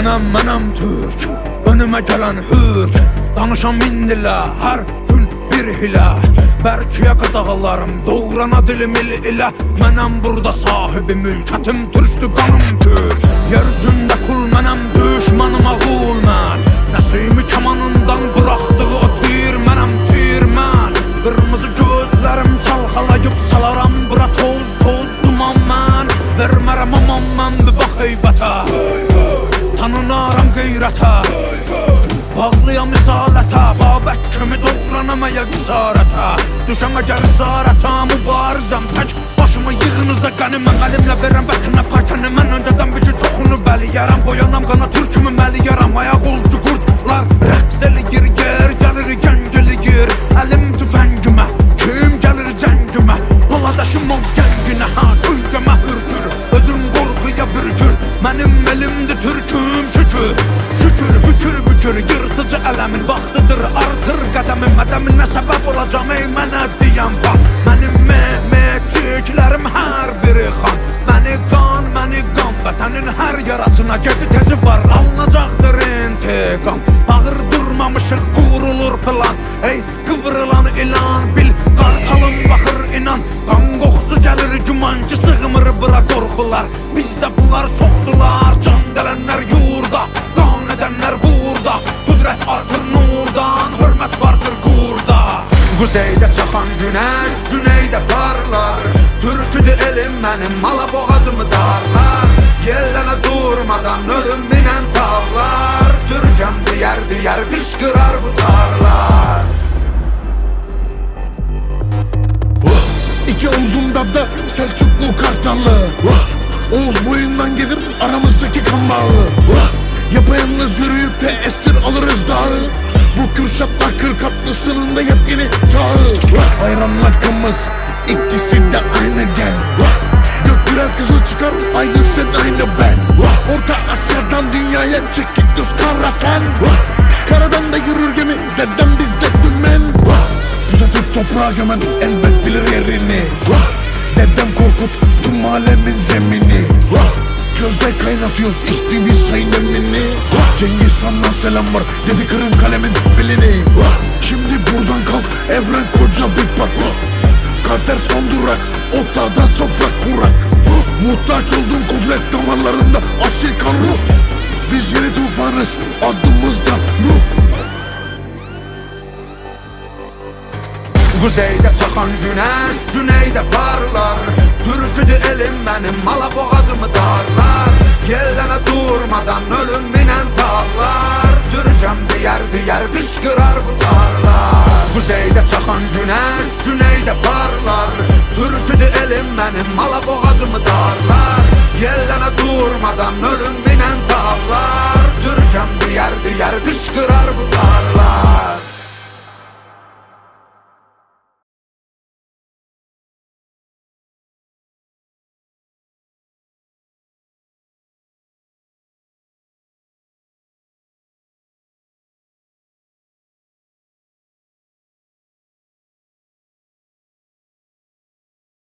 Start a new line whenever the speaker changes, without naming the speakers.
Mənəm, mənəm türk. Önümə gələn hürk. Danışan min dilə Hər gün bir hilə Bərkiyə qadağalarım Doğrana dilim il ilə Mənəm burada sahibi mülkətim Türkdü qanım türk. Yer üzündə kul mənəm Düşmanım ağul mən Nəsimi kamanından buraxdığı o tir Mənəm tir mən Qırmızı gözlərim çalxalayıb salaram Bura toz toz duman mən Vermərəm aman mən bir bax heybətə Tanınaram qeyrətə Bağlıyam risalətə Babək kimi doğranamaya qisarətə Düşəm əgər isarətə Mübarizəm tək Başımı yığınıza qəniməm Əlimlə verəm vətənə paytəni Mən öncədən bir gün çoxunu bəliyərəm Boyanam qana türkümü məliyərəm Ayaq olcu qurdlar Rəqs eləyir Elimdə türküm şükür Şükür bükür bükür Yırtıcı ələmin vaxtıdır Artır qədəmin mədəminə səbəb olacam Ey mənə deyən bax Mənim mehmekçiklərim hər biri xan Məni qan, məni qan Vətənin hər yarasına gecə tezi var Alınacaqdır intiqam Ağır durmamışıq qurulur plan. Ey qıvrılan ilan bil Qartalım baxır inan. Qan qoxusu gəlir gümancı sığmır bura qorxular. Bizdə bunlar çoxdular Quzeydə çaxan günəş Güneydə parlar. Türküdür elim mənim Mala boğazımı darlar. Yellənə durmadan ölüm minən tağlar Türkəm diyər diyər qışqırar bu tarlar.
İki omzumda da Selçuklu Kartallı. Oğuz boyundan gelir aramızdaki kan bağı Yapayalnız yürüyüp de esir alırız dağı? Bu Kürşat'la kırkatlısının da yepyeni çağı. Bayram lakımız ikisi de aynı gel Gök birer kızıl çıkar aynı sen aynı ben. Orta Asya'dan dünyaya çekik göz karaten Karadan da yürür gemi dedem bizde dümen. Bize Türk toprağa gömen elbet bilir yerini. Dedem Korkut tüm alemin zemini Gözde kaynatıyoruz içtiğimiz çayın emini Cengiz Han'dan selam var dedi kırın kalemin bilini Şimdi buradan kalk evren koca bir park. Kader son durak Otada sofra kurak. Muhtaç olduğun kudret damarlarında asil kan ruh Biz yeni tufanız adımızda ruh.
Kuzeyde çakan güneş güneyde parlar Türküdü elim benim mala boğazımı darlar. Yellene durmadan ölüm minen tağlar. Türkem diyer diyer kışkırar bu tarlar. Kuzeyde çakan güneş güneyde parlar. Türküdü elim benim mala boğazımı darlar. Yellene durmadan ölüm minen tağlar. Türkem diyer diyer kışkırar bu tarlar